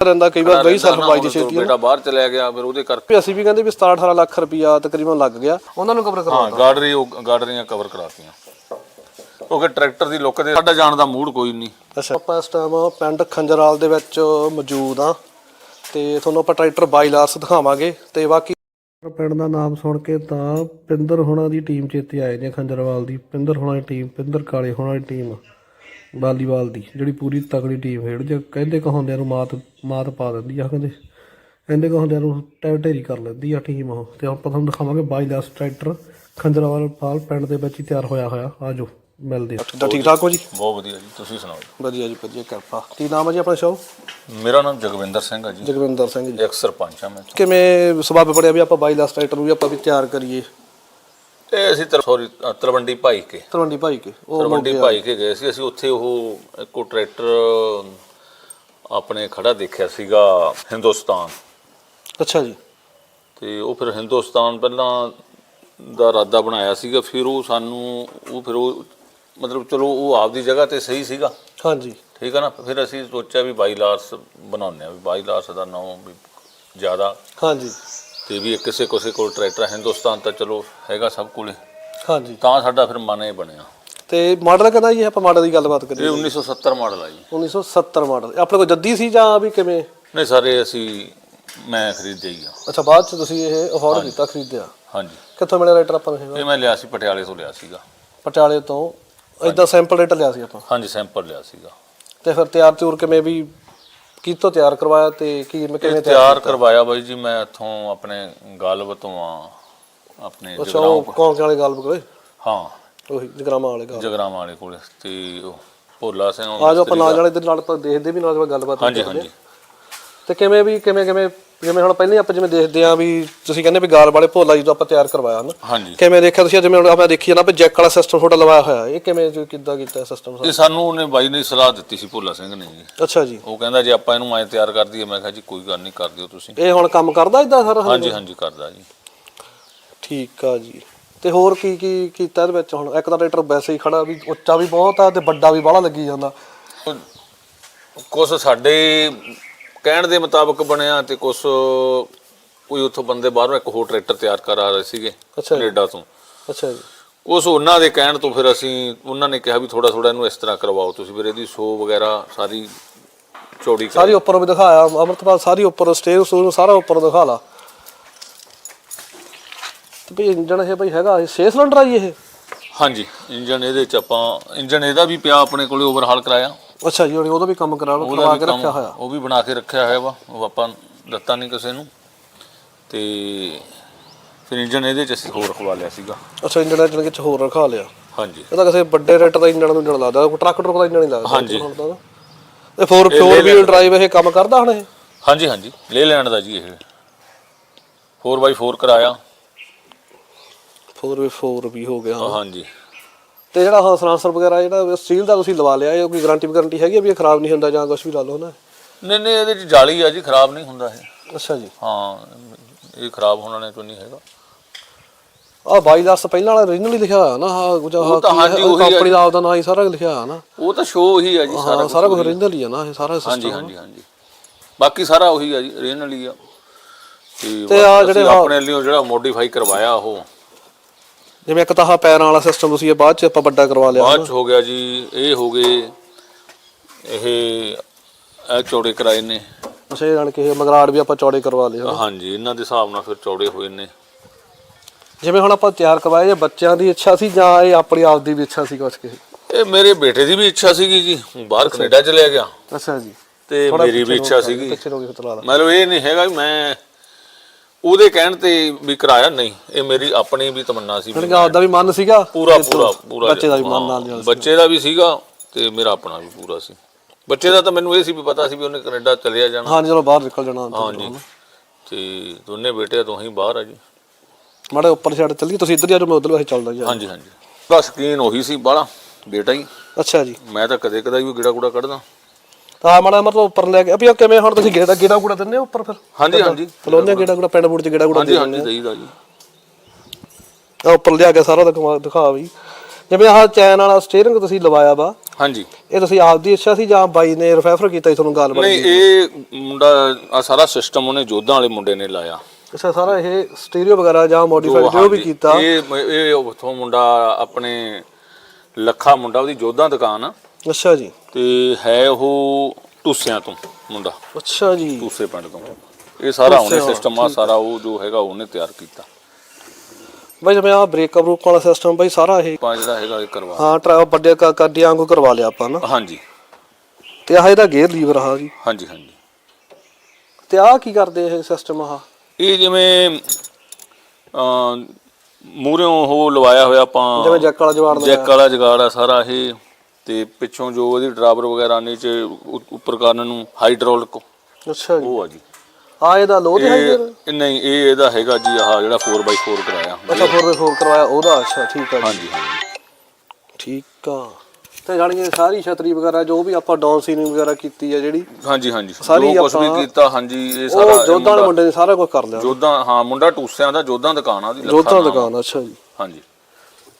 ਰਹਿੰਦਾ ਕਈ ਵਾਰ ਗਈ ਦੀ ਛੇਤੀ ਬੇਟਾ ਬਾਹਰ ਚਲਿਆ ਗਿਆ ਫਿਰ ਉਹਦੇ ਕਰਕੇ ਅਸੀਂ ਵੀ ਕਹਿੰਦੇ ਵੀ 17 18 ਲੱਖ ਰੁਪਇਆ ਤਕਰੀਬਨ ਲੱਗ ਗਿਆ। ਉਹਨਾਂ ਨੂੰ ਕਵਰ ਹਾਂ ਗਾਰਡਰੀ ਉਹ ਗਾਰਡਰੀਆਂ ਕਵਰ ਕਰਾਤੀਆਂ। ਕਿਉਂਕਿ ਟਰੈਕਟਰ ਦੀ ਲੁੱਕ ਦੇ ਸਾਡਾ ਜਾਣ ਦਾ ਮੂਡ ਕੋਈ ਨਹੀਂ। ਅੱਛਾ। ਆਪਾਂ ਇਸ ਟਾਈਮ ਪਿੰਡ ਖੰਜਰਾਲ ਦੇ ਵਿੱਚ ਮੌਜੂਦ ਆ ਤੇ ਤੁਹਾਨੂੰ ਆਪਾਂ ਟਰੈਕਟਰ ਬਾਈਲਾਰਸ ਦਿਖਾਵਾਂਗੇ ਤੇ ਬਾਕੀ ਪਿੰਡ ਦਾ ਨਾਮ ਸੁਣ ਕੇ ਤਾਂ ਪਿੰਦਰ ਹੋਣਾ ਦੀ ਟੀਮ ਚੇਤੇ ਆਏ ਨੇ ਖੰਜਰਵਾਲ ਦੀ। ਪਿੰਦਰ ਹੋਣਾ ਦੀ ਟੀਮ ਪਿੰਦਰ ਕਾਲੇ ਹੋਣਾ ਦੀ ਟੀਮ ਵਾਲੀਬਾਲ ਦੀ ਜਿਹੜੀ ਪੂਰੀ ਤਕੜੀ ਟੀਮ ਖੇਡ ਜੇ ਕਹਿੰਦੇ ਕਹਾਉਂਦਿਆਂ ਨੂੰ ਮਾਤ ਮਾਤ ਪਾ ਦਿੰਦੀ ਆ ਕਹਿੰਦੇ। ਕਹਿੰਦੇ ਕਹਾਉਂਦਿਆਂ ਨੂੰ ਟੈ ਢੇਰੀ ਕਰ ਲੈਂਦੀ ਆ ਟੀਮ ਉਹ। ਤੇ ਆਪਾਂ ਤੁਹਾਨੂੰ ਦਿਖਾਵਾਂਗੇ ਬਾਈਲਾਰਸ ਟਰੈਕਟਰ ਖੰਜਰਵਾਲ ਪਾਲ ਪਿੰਡ ਦੇ ਵਿੱਚ ਹੀ ਤਿਆਰ ਹੋਇਆ ਹੋਇਆ। ਆਜੋ ਮਿਲਦੇ ਆ। ਠੀਕ ਠਾਕ ਹੋ ਜੀ? ਬਹੁਤ ਵਧੀਆ ਜੀ ਤੁਸੀਂ ਸੁਣਾਓ? ਵਧੀਆ ਜੀ ਵਧੀਆ ਕਿਰਪਾ। ਕੀ ਨਾਮ ਹੈ ਜੀ ਆਪਣਾ ਸ਼ਾਹ ਮੇਰਾ ਨਾਮ ਜਗਵਿੰਦਰ ਸਿੰਘ ਹੈ ਜੀ। ਜਗਵਿੰਦਰ ਸਿੰਘ ਜੀ। ਇੱਕ ਸਰਪੰਚ ਹਾਂ ਮੈਂ। ਕਿਵੇਂ ਸਬੱਬ ਪੜਿਆ ਵੀ ਆਪਾਂ ਬਾਈਲਾਸ ਟਰੈਕਟਰ ਨੂੰ ਵੀ ਆਪਾਂ ਵੀ ਤਿਆਰ ਕਰੀਏ? ਇਹ ਅਸੀਂ ਤਰ ਸੌਰੀ ਤਲਵੰਡੀ ਭਾਈ ਕੇ। ਤਲਵੰਡੀ ਭਾਈ ਕੇ ਉਹ ਤਲਵੰਡੀ ਭਾਈ ਕੇ ਗਏ ਸੀ। ਅਸੀਂ ਉੱਥੇ ਉਹ ਇੱਕੋ ਟਰੈਕਟਰ ਆਪਣੇ ਖੜਾ ਦੇਖਿਆ ਸੀਗਾ ਹਿੰਦੁਸਤਾਨ। ਅੱਛਾ ਜੀ। ਤੇ ਉਹ ਫਿਰ ਹਿੰਦੁਸਤਾਨ ਪਹਿਲਾਂ ਦਾ ਇਰਾਦਾ ਬਣਾਇਆ ਸੀਗਾ। ਫਿਰ ਉਹ ਸਾਨੂੰ ਉਹ ਫਿਰ ਉਹ ਮਤਲਬ ਚਲੋ ਉਹ ਆਪਦੀ ਜਗ੍ਹਾ ਤੇ ਸਹੀ ਸੀਗਾ। ਹਾਂਜੀ। ਠੀਕ ਹੈ ਨਾ? ਫਿਰ ਅਸੀਂ ਸੋਚਿਆ ਵੀ ਬਾਈ ਲਾਰਸ ਬਣਾਉਂਦੇ ਆ। ਵੀ ਬਾਈ ਲਾਰਸ ਦਾ ਨਾਮ ਵੀ ਜ਼ਿਆਦਾ। ਹਾਂਜੀ। ਤੇ ਵੀ ਇਹ ਕਿਸੇ ਕਿਸੇ ਕੋਲ ਟਰੈਕਟਰ ਹੈ, ਹਿੰਦੁਸਤਾਨ ਤਾਂ ਚਲੋ ਹੈਗਾ ਸਭ ਕੋਲੇ। ਹਾਂਜੀ। ਤਾਂ ਸਾਡਾ ਫਿਰ ਮਨ ਇਹ ਬਣਿਆ। ਤੇ ਮਾਡਲ ਕਹਿੰਦਾ ਜੀ ਆਪਾਂ ਮਾਡਲ ਦੀ ਗੱਲਬਾਤ ਇਹ ਕਰੀਏ 1970 ਮਾਡਲ ਆ ਜੀ। 1970 ਮਾਡਲ। ਆਪਣੇ ਕੋਲ ਜੱਦੀ ਸੀ ਜਾਂ ਵੀ ਕਿਵੇਂ? ਨਹੀਂ ਸਾਰੇ ਅਸੀਂ ਮੈਂ ਖਰੀਦਿਆ ਹੀ ਆ। ਅੱਛਾ ਬਾਅਦ ਚ ਤੁਸੀਂ ਇਹ ਅਫੋਰਡ ਕੀਤਾ ਖਰੀਦਿਆ? ਹਾਂਜੀ। ਕਿੱਥੋਂ ਮਿਲਿਆ ਰਾਈਟਰ ਆਪਾਂ ਨੂੰ ਇਹ? ਇਹ ਮੈਂ ਲਿਆ ਸੀ ਪਟਿਆਲੇ ਤੋਂ ਲਿਆ ਸੀਗਾ। ਪਟਿਆਲੇ ਤੋਂ। ਇਦਾਂ ਸੈਂਪਲ ਰੇਟ ਲਿਆ ਸੀ ਆਪਾਂ? ਹਾਂਜੀ ਸੈਂਪਲ ਲਿਆ ਸੀਗਾ। ਤੇ ਫਿਰ ਤਿਆਰ ਤਿਉਰ ਕਿਵੇਂ ਵੀ ਕਿਤੋਂ ਤਿਆਰ ਕਰਵਾਇਆ ਤੇ ਕੀ ਮੈਂ ਕਿਵੇਂ ਇਹ ਤਿਆਰ ਕਰਵਾਇਆ ਬਾਈ ਜੀ ਮੈਂ ਇੱਥੋਂ ਆਪਣੇ ਗਾਲਬ ਤੋਂ ਆ ਆਪਣੇ ਅੱਛਾ ਜਗਰਾਉਂ ਉਹ ਕੌਣ ਵਾਲੇ ਗੱਲ ਕੋਲੇ? ਹਾਂ। ਉਹੀ ਜਗਰਾਮਾ ਵਾਲੇ ਗੱਲ ਜਗਰਾਵਾਂ ਵਾਲੇ ਕੋਲੇ ਤੇ ਉਹ ਭੋਲਾ ਸਿੰਘ ਆ ਜਾਓ ਆਪਾਂ ਨਾਲ ਵਾਲੇ ਦੇ ਨਾਲ ਆਪਾਂ ਦੇਖਦੇ ਵੀ ਨਾਲ ਆਪਾਂ ਗੱਲਬਾਤ ਹਾਂਜੀ। ਹਾਂਜੀ। ਤੇ ਕਿਵੇਂ ਵੀ ਕਿਵੇਂ ਕਿਵੇਂ ਜਿਵੇਂ ਹੁਣ ਪਹਿਲਾਂ ਹੀ ਆਪਾਂ ਜਿਵੇਂ ਦੇਖਦੇ ਆ ਵੀ ਤੁਸੀਂ ਕਹਿੰਦੇ ਵੀ ਗਾਲ ਵਾਲੇ ਭੋਲਾ ਜੀ ਤੋਂ ਆਪਾਂ ਤਿਆਰ ਕਰਵਾਇਆ ਨਾ ਹਾਂਜੀ। ਕਿਵੇਂ ਦੇਖਿਆ ਤੁਸੀਂ? ਜਿਵੇਂ ਹੁਣ ਆਪਾਂ ਦੇਖੀਏ ਨਾ ਵੀ ਜੈਕ ਵਾਲਾ ਸਿਸਟਮ ਤੁਹਾਡਾ ਲਵਾਇਆ ਹੋਇਆ ਇਹ ਕਿਵੇਂ ਜੋ ਕਿੱਦਾਂ ਕੀਤਾ ਸਿਸਟਮ ਇਹ ਸਾਨੂੰ ਉਹਨੇ ਬਾਈ ਨੇ ਸਲਾਹ ਦਿੱਤੀ ਸੀ ਭੋਲਾ ਸਿੰਘ ਨੇ ਜੀ। ਅੱਛਾ ਜੀ। ਉਹ ਕਹਿੰਦਾ ਜੇ ਆਪਾਂ ਇਹਨੂੰ ਐ ਤਿਆਰ ਕਰ ਦਈਏ ਮੈਂ ਕਿਹਾ ਜੀ ਕੋਈ ਗੱਲ ਨਹੀਂ ਕਰ ਦਿਓ ਤੁਸੀਂ। ਇਹ ਹੁਣ ਕੰਮ ਕਰਦਾ ਇਦਾਂ ਸਾਰਾ ਹਾਂਜੀ ਹਾਂਜੀ ਕਰਦਾ ਜੀ। ਠੀਕ ਆ ਜੀ। ਤੇ ਹੋਰ ਕੀ ਕੀ ਕੀਤਾ ਇਹਦੇ ਵਿੱਚ ਹੁਣ? ਇੱਕ ਤਾਂ ਰੇਟਰ ਵੈਸੇ ਹੀ ਖੜਾ ਵੀ ਉੱਚਾ ਵੀ ਬਹੁਤ ਆ ਤੇ ਵੱਡਾ ਵੀ ਬਾਹਲਾ ਲੱਗੀ ਜਾਂਦਾ। ਕੁਝ ਸਾਡੇ ਕਹਿਣ ਦੇ ਮੁਤਾਬਕ ਬਣਿਆ ਤੇ ਕੁਝ ਕੋਈ ਉੱਥੋਂ ਬੰਦੇ ਬਾਹਰੋਂ ਇੱਕ ਹੋਰ ਟਰੈਕਟਰ ਤਿਆਰ ਕਰ ਆ ਰਹੇ ਸੀਗੇ ਅੱਛਾ ਜੀ। ਕੈਨੇਡਾ ਤੋਂ। ਅੱਛਾ ਜੀ। ਉਸ ਉਹਨਾਂ ਦੇ ਕਹਿਣ ਤੋਂ ਫਿਰ ਅਸੀਂ ਉਹਨਾਂ ਨੇ ਕਿਹਾ ਵੀ ਥੋੜਾ ਥੋੜਾ ਇਹਨੂੰ ਇਸ ਤਰ੍ਹਾਂ ਕਰਵਾਓ ਤੁਸੀਂ ਫਿਰ ਇਹਦੀ ਸੋ ਵਗੈਰਾ ਸਾਰੀ ਚੌੜੀ ਕਰ। ਸਾਰੀ ਉੱਪਰ ਵੀ ਦਿਖਾਇਆ ਅਮਰਤਪਾਲ ਸਾਰੀ ਉੱਪਰ ਸਟੇਜ ਨੂੰ ਸਾਰਾ ਉੱਪਰ ਦਿਖਾ ਲਾ। ਤੇ ਇੰਜਣ ਇਹ ਬਈ ਹੈਗਾ ਇਹ 6 ਸਿਲੰਡਰ ਆ ਜੀ ਇਹ? ਹਾਂਜੀ ਇੰਜਨ ਇਹਦੇ ਚ ਆਪਾਂ ਇੰਜਨ ਇਹਦਾ ਵੀ ਪਿਆ ਆਪਣੇ ਕੋਲੇ ਓਵਰਹਾਲ ਕਰਾਇਆ। ਅੱਛਾ ਜੀ ਉਹਦਾ ਵੀ ਕੰਮ ਕਰਾ ਲਓ ਕਰਵਾ ਵੀ ਕੇ ਕੰਮ ਰੱਖਿਆ ਹੋਇਆ। ਉਹ ਵੀ ਬਣਾ ਕੇ ਰੱਖਿਆ ਹੋਇਆ ਵਾ ਉਹ ਆਪਾਂ ਦਿੱਤਾ ਨਹੀਂ ਕਿਸੇ ਨੂੰ। ਤੇ ਫਿਰ ਇੰਜਨ ਇਹਦੇ ਚ ਅਸੀਂ ਹੋਰ ਰਖਵਾ ਲਿਆ ਸੀਗਾ। ਅੱਛਾ ਇੰਜਣ ਇੰਜਣ ਕਿਚ ਹੋਰ ਰਖਾ ਲਿਆ। ਹਾਂਜੀ। ਇਹ ਤਾਂ ਕਿਸੇ ਵੱਡੇ ਰੇਟ ਦਾ ਇੰਜਣ ਨੂੰ ਇੰਜਣ ਲੱਗਦਾ ਟਰੱਕ ਟਰੱਕ ਦਾ ਇੰਜਣ ਨਹੀਂ ਲੱਗਦਾ। ਹਾਂਜੀ। ਹੁਣ ਤਾਂ ਨਾ। ਤੇ 4 4 ਵੀਲ ਡਰਾਈਵ ਇਹ ਕੰਮ ਕਰਦਾ ਹੁਣ ਇਹ? ਹਾਂਜੀ ਹਾਂਜੀ। ਲੈ ਲੈਣ ਦਾ ਜੀ ਇਹ। 4x4 ਕਰਾਇਆ। 4 4 ਵੀ ਹੋ ਗਿਆ। ਹਾਂਜੀ। ਤੇ ਜਿਹੜਾ ਹਾਂ ਵਗੈਰਾ ਜਿਹੜਾ ਸਟੀਲ ਦਾ ਤੁਸੀਂ ਲਵਾ ਲਿਆ ਇਹ ਕੋਈ ਗਾਰੰਟੀ ਗਾਰੰਟੀ ਹੈਗੀ ਆ ਵੀ ਇਹ ਖਰਾਬ ਨਹੀਂ ਹੁੰਦਾ ਜਾਂ ਕੁਝ ਵੀ ਲਾ ਲਓ ਨਾ? ਨਹੀਂ ਨਹੀਂ ਇਹਦੇ ਚ ਜਾਲੀ ਆ ਜੀ ਖਰਾਬ ਨਹੀਂ ਹੁੰਦਾ ਇਹ। ਅੱਛਾ ਜੀ। ਹਾਂ ਇਹ ਖਰਾਬ ਹੋਣਾ ਨੇ ਕੋਈ ਨਹੀਂ ਹੈਗਾ। ਆ ਬਾਈ ਦੱਸ ਪਹਿਲਾਂ ਵਾਲਾ ਰੀਜਨਲ ਹੀ ਲਿਖਿਆ ਹੋਇਆ ਨਾ ਹਾਂ ਕੁਝ ਉਹ ਤਾਂ ਹਾਂਜੀ ਉਹੀ ਆ ਕੰਪਨੀ ਦਾ ਆਪਦਾ ਨਾਂ ਹੀ ਸਾਰਾ ਲਿਖਿਆ ਹੋਇਆ ਨਾ। ਉਹ ਤਾਂ ਸ਼ੋਅ ਹੀ ਆ ਜੀ ਸਾਰਾ ਹਾਂ ਸਾਰਾ ਕੁਝ ਰੀਜਨਲ ਹੀ ਆ ਨਾ ਇਹ ਸਾਰਾ ਹਾਂਜੀ ਸਿਸਟਮ ਹਾਂਜੀ ਹਾਂਜੀ। ਬਾਕੀ ਸਾਰਾ ਉਹੀ ਆ ਜੀ ਰੀਜਨਲ ਹੀ ਆ। ਤੇ ਤੇ ਬਾਕੀ ਜਿਹੜੇ ਆਪਣੇ ਲਈ ਜਿਹੜਾ ਮੋਡੀਫਾਈ ਕਰਵਾਇਆ ਉਹ। ਜਿਵੇਂ ਇੱਕ ਤਾਂ ਆਹ ਪੈਰਾਂ ਵਾਲਾ ਸਿਸਟਮ ਤੁਸੀਂ ਇਹ ਬਾਅਦ ਚ ਆਪਾਂ ਵੱਡਾ ਕਰਵਾ ਲਿਆ ਬਾਅਦ ਚ ਹੋ ਗਿਆ ਜੀ ਇਹ ਹੋ ਗਏ ਇਹ ਇਹ ਚੌੜੇ ਕਰਾਏ ਨੇ। ਅੱਛਾ ਇਹ ਜਾਣ ਕੇ ਇਹ ਮਗਰਾੜ ਵੀ ਆਪਾਂ ਚੌੜੇ ਕਰਵਾ ਲਏ ਹਨਾ। ਹਾਂਜੀ ਇਹਨਾਂ ਦੇ ਹਿਸਾਬ ਨਾਲ ਫਿਰ ਚੌੜੇ ਹੋਏ ਨੇ। ਜਿਵੇਂ ਹੁਣ ਆਪਾਂ ਤਿਆਰ ਕਰਵਾਏ ਜੇ ਬੱਚਿਆਂ ਦੀ ਇੱਛਾ ਸੀ ਜਾਂ ਇਹ ਆਪਣੀ ਆਪ ਦੀ ਵੀ ਇੱਛਾ ਸੀ ਕੁਛ ਕੇ? ਇਹ ਮੇਰੇ ਬੇਟੇ ਦੀ ਵੀ ਇੱਛਾ ਸੀਗੀ ਜੀ ਉਹ ਬਾਹਰ ਕੈਨੇਡਾ ਚਲਿਆ ਗਿਆ। ਅੱਛਾ ਜੀ। ਤੇ ਮੇਰੀ ਵੀ ਇੱਛਾ ਸੀਗੀ। ਪਿੱਛੇ ਰੋਗੇ ਫਤਲਾ ਲਾ। ਮਤਲਬ ਇਹ ਨਹੀਂ ਹੈਗਾ ਵੀ ਮੈਂ ਉਹਦੇ ਕਹਿਣ ਤੇ ਵੀ ਕਰਾਇਆ ਨਹੀਂ ਇਹ ਮੇਰੀ ਆਪਣੀ ਵੀ ਤਮੰਨਾ ਸੀ ਵੀ ਕਿ ਆਪਦਾ ਵੀ ਮਨ ਸੀਗਾ ਪੂਰਾ ਤੇ ਪੂਰਾ ਪੂਰਾ ਬੱਚੇ ਦਾ ਵੀ ਮਨ ਨਾਲ ਨਾਲ ਬੱਚੇ ਦਾ ਵੀ ਸੀਗਾ ਤੇ ਮੇਰਾ ਆਪਣਾ ਵੀ ਪੂਰਾ ਸੀ। ਬੱਚੇ ਦਾ ਤਾਂ ਮੈਨੂੰ ਇਹ ਸੀ ਵੀ ਪਤਾ ਸੀ ਵੀ ਉਹਨੇ ਕੈਨੇਡਾ ਚਲਿਆ ਜਾਣਾ। ਹਾਂ ਚਲੋ ਬਾਹਰ ਨਿਕਲ ਜਾਣਾ ਹਾਂਜੀ ਤੇ ਦੋਨੇ ਬੇਟੇ ਤੋਂ ਹੀ ਬਾਹਰ ਆ ਜੀ। ਮਾੜੇ ਉੱਪਰ ਛੱਡ ਚੱਲੀਏ ਤੁਸੀਂ ਇੱਧਰ ਜਾ ਮੈਂ ਉਧਰ ਵਾਸੇ ਚੱਲਦਾ ਜੀ। ਹਾਂਜੀ ਹਾਂਜੀ। ਬਸ ਸਕੀਨ ਉਹੀ ਸੀ ਬਾਹਲਾ ਬੇਟਾ ਹੀ। ਅੱਛਾ ਜੀ। ਮੈਂ ਤਾਂ ਕਦੇ ਕਦਾ ਵੀ ਗਿੜਾ ਗੁੜਾ ਕੱਢਦਾ। ਤਾਂ ਮਾੜਾ ਮਤਲਬ ਉੱਪਰ ਲੈ ਕੇ ਅਭੀ ਉਹ ਕਿਵੇਂ ਹੁਣ ਤੁਸੀਂ ਗੇੜਾ ਗੇੜਾ ਗੁੜਾ ਦਿੰਦੇ ਹੋ ਉੱਪਰ ਫਿਰ? ਹਾਂਜੀ ਹਾਂਜੀ। ਫਲੋਨੇ ਗੇੜਾ ਗੁੜਾ ਪਿੰਡ ਬੂੜ ਚ ਗੇੜਾ ਗੁੜਾ ਹਾਂਜੀ ਹਾਂਜੀ ਦੇਈਦਾ ਜੀ। ਆ ਉੱਪਰ ਲਿਆ ਕੇ ਸਾਰਾ ਦਿਖਾ ਦਿਖਾ ਵੀ। ਜਿਵੇਂ ਆਹ ਚੈਨ ਵਾਲਾ ਸਟੀਅਰਿੰਗ ਤੁਸੀਂ ਲਵਾਇਆ ਵਾ। ਹਾਂਜੀ। ਇਹ ਤੁਸੀਂ ਆਪਦੀ ਇੱਛਾ ਸੀ ਜਾਂ ਬਾਈ ਨੇ ਰੈਫਰ ਕੀਤਾ ਸੀ ਤੁਹਾਨੂੰ ਗੱਲ ਬਣੀ ਨਹੀਂ ਇਹ ਮੁੰਡਾ ਆ ਸਾਰਾ ਸਿਸਟਮ ਉਹਨੇ ਜੋਧਾਂ ਵਾਲੇ ਮੁੰਡੇ ਨੇ ਲਾਇਆ। ਅੱਛਾ ਸਾਰਾ ਇਹ ਸਟੀਰੀਓ ਵਗੈਰਾ ਜਾਂ ਮੋਡੀਫਾਈ ਜੋ ਵੀ ਕੀਤਾ। ਇਹ ਇਹ ਉਥੋਂ ਮੁੰਡਾ ਆਪਣੇ ਲੱਖਾ ਮੁੰਡਾ ਉਹਦੀ ਜੋਧਾਂ ਦੁਕਾਨ ਆ। ਅੱਛਾ ਜੀ। ਤੇ ਹੈ ਉਹ ਟੂਸਿਆਂ ਤੋਂ ਮੁੰਡਾ। ਅੱਛਾ ਜੀ। ਟੂਸੇ ਪਿੰਡ ਤੋਂ। ਇਹ ਸਾਰਾ ਉਹਨੇ ਸਿਸਟਮ ਆ ਸਾਰਾ ਉਹ ਜੋ ਹੈਗਾ ਉਹਨੇ ਤਿਆਰ ਕੀਤਾ। ਬਾਈ ਜਿਵੇਂ ਆ ਬ੍ਰੇਕਅਪ ਰੂਪ ਵਾਲਾ ਸਿਸਟਮ ਬਾਈ ਸਾਰਾ ਇਹ ਪਾ ਜਿਹੜਾ ਹੈਗਾ ਇਹ ਕਰਵਾ ਹਾਂ ਟਰਾ ਵੱਡੇ ਕ- ਗੱਡੀਆਂ ਵਾਂਗੂ ਕਰਵਾ ਲਿਆ ਆਪਾਂ ਨਾ। ਹਾਂਜੀ। ਤੇ ਆਹ ਇਹਦਾ ਗੇਅਰ ਲੀਵਰ ਆ ਜੀ। ਹਾਂਜੀ ਹਾਂਜੀ। ਤੇ ਆਹ ਕੀ ਕਰਦੇ ਇਹ ਸਿਸਟਮ ਆਹ? ਇਹ ਜਿਵੇਂ ਅ ਮੂਹਰਿਓਂ ਉਹ ਲਵਾਇਆ ਹੋਇਆ ਆਪਾਂ ਜਿਵੇਂ ਜੈਕ ਵਾਲਾ ਜਵਾੜ ਜੈਕ ਵਾਲਾ ਜਗਾੜ ਆ ਸਾਰਾ ਇਹ ਤੇ ਪਿੱਛੋਂ ਜੋ ਉਹਦੀ ਡਰਾਈਵਰ ਵਗੈਰਾ ਨੀਚੇ ਉ- ਉੱਪਰ ਕਰਨ ਨੂੰ ਹਾਈਡ੍ਰੋਲਿਕ। ਅੱਛਾ ਜੀ। ਉਹ ਆ ਜੀ। ਆ ਇਹਦਾ ਲੋ ਤੇ ਹੈ ਇਹ ਨਹੀਂ ਇਹ ਇਹਦਾ ਹੈਗਾ ਜੀ ਆਹ ਜਿਹੜਾ 4x4 ਕਰਾਇਆ। ਅੱਛਾ 4x4 ਕਰਵਾਇਆ ਉਹਦਾ? ਅੱਛਾ ਠੀਕ ਆ ਜੀ। ਹਾਂਜੀ ਹਾਂਜੀ। ਠੀਕ ਆ। ਤੇ ਜਾਣੀ ਕਿ ਸਾਰੀ ਛਤਰੀ ਵਗੈਰਾ ਜੋ ਵੀ ਆਪਾਂ ਡਾਊਨ ਸੀਲਿੰਗ ਵਗੈਰਾ ਕੀਤੀ ਆ ਜਿਹੜੀ ਹਾਂਜੀ ਹਾਂਜੀ। ਸਾਰੀ ਜੋ ਕੁਝ ਵੀ ਆਪਾਂ- ਕੀਤਾ ਹਾਂਜੀ ਇਹ ਸਾਰਾ ਉਹ ਜੋਧਾਂ ਵਾਲੇ ਮੁੰਡੇ ਨੇ ਸਾਰਾ ਕੁਝ ਕਰ ਲਿਆ। ਜੋਧਾਂ ਹਾਂ ਮੁੰਡਾ ਟੂਸਿਆਂ ਦਾ ਜੋਧਾਂ ਦੁਕਾਨ ਆ ਉਹਦੀ ਲੱਖਾਂ ਨਾਮ। ਆ। ਦੁਕਾਨ ਅੱਛਾ ਜੀ। ਹਾਂਜੀ।